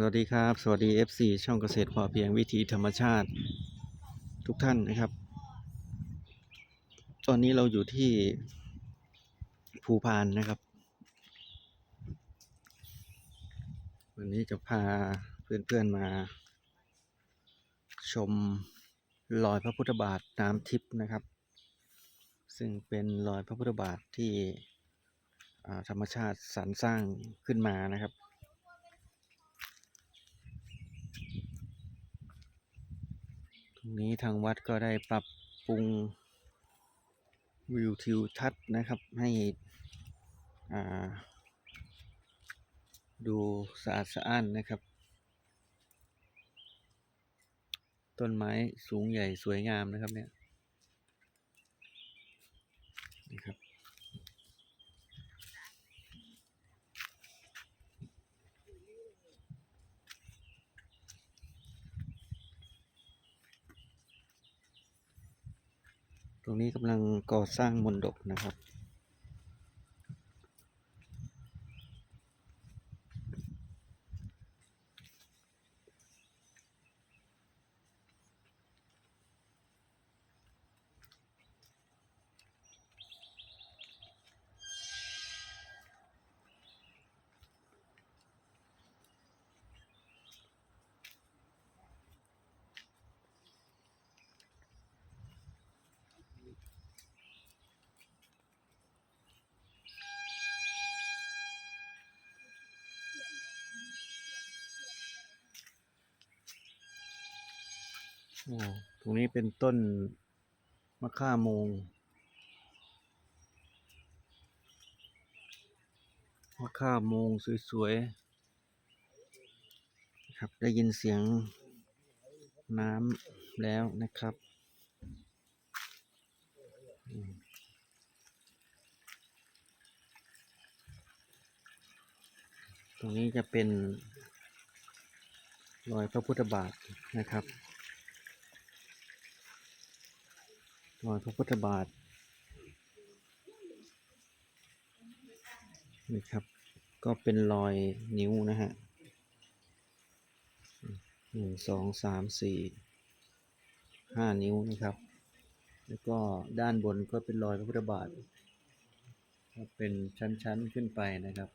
สวัสดีครับ สวัสดี FC ช่องเกษตรพอเพียงวิถีธรรมชาติทุกท่านนะครับ ตอนนี้เราอยู่ที่ภูพานนะครับ วันนี้จะพาเพื่อนๆมา ชมรอยพระพุทธบาทน้ำทิพย์นะครับ ซึ่งเป็นรอยพระพุทธบาทที่ธรรมชาติสรรสร้างขึ้นมานะครับ ตรง นี้ทางวัดก็ได้ปรับปรุงวิวทิวทัศน์นะครับให้ดูสะอาดสะอ้านนะครับ ต้นไม้สูงใหญ่สวยงามนะครับเนี่ยนะครับ ตรงนี้กำลังก่อสร้างมนดบนะครับ โอ้ตรงนี้เป็นต้นมะข่าโมงมะข่าโมงสวยๆ ครับ ได้ยินเสียงน้ำแล้วนะครับ ตรงนี้จะเป็นรอยพระพุทธบาทนะครับ รอยพระพุทธบาทนี่ครับ ก็เป็นรอยนิ้วนะฮะหนึ่งสองสามสี่ห้านิ้วนะครับ แล้วก็ด้านบนก็เป็นรอยพระพุทธบาทก็เป็นชั้นๆขึ้นไปนะครับ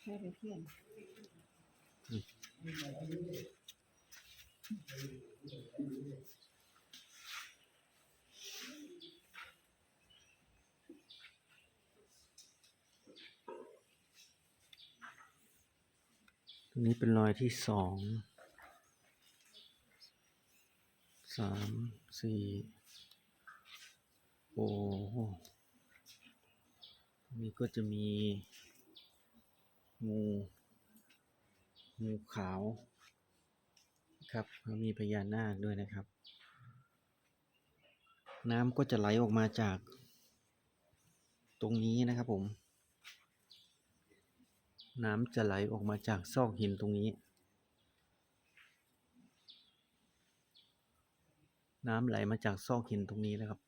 ใช่ไปเที่ยงตรงนี้เป็นรอยที่สองสามสี่โอ้ นี้ก็จะมีงูงูขาวครับแล้วมีพญานาคด้วยนะครับ น้ำก็จะไหลออกมาจาก ตรงนี้นะครับผม น้ำจะไหลออกมาจากซอกหินตรงนี้ น้ำไหลมาจากซอกหินตรงนี้นะครับ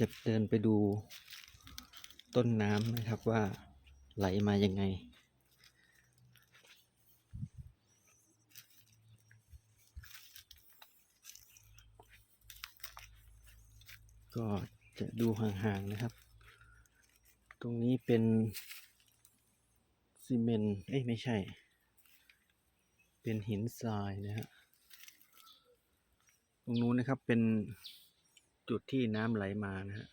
จะเดินไปดูต้นน้ำนะครับว่าไหลมายังไง ก็จะดูห่างๆนะครับ ตรงนี้เป็นซีเมนต์เอ้ยไม่ใช่ เป็นหินทรายนะฮะตรงนู้นนะครับเป็น จุดที่น้ำไหลมานะฮะ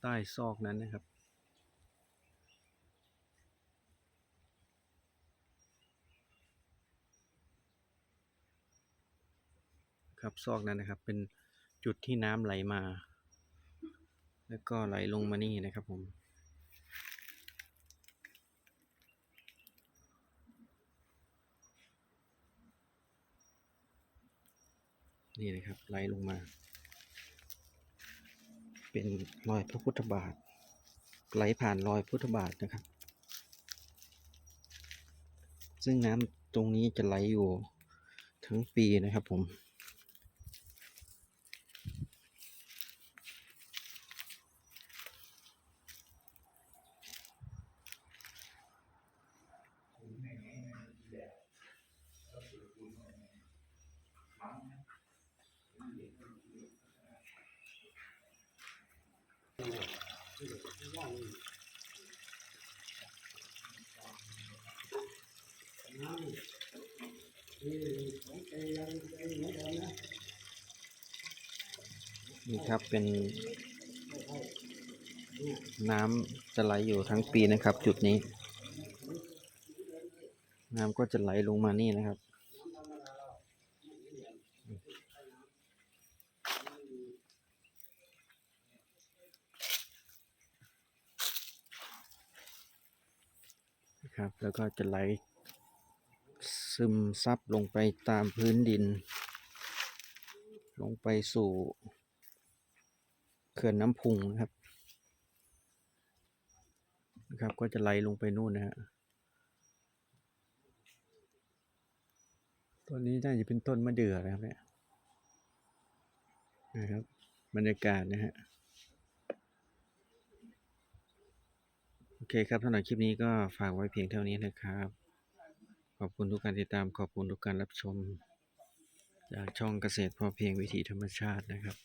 ใต้ซอกนั้นนะครับ ครับซอกนั้นนะครับ เป็นจุดที่น้ำไหลมา แล้วก็ไหลลงมานี่นะครับผม นี่นะครับไหลลงมา เป็นรอยพระพุทธบาท ไหลผ่านรอยพุทธบาทนะครับ ซึ่งน้ำตรงนี้จะไหลอยู่ทั้งปีนะครับผม นี่ครับเป็น น้ำจะไหลอยู่ทั้งปีนะครับ จุดนี้ น้ำก็จะไหลลงมานี่นะครับ นะครับ แล้วก็จะไหลซึมซับลงไปตามพื้นดิน ลงไปสู่เขื่อนน้ำพุงนะครับนะครับ ก็จะไหลลงไปนู่นนะฮะต้นนี้น่าจะเป็นต้นมะเดื่อนะครับเนี่ยนะครับ บรรยากาศนะฮะ อเคครับสำหรับคลิปนี้ก็ฝากไว้เพียงเท่านี้นะครับ ขอบคุณทุกการติดตามขอบคุณทุกการรับชม จากช่องเกษตรพอเพียงวิถีธรรมชาตินะครับ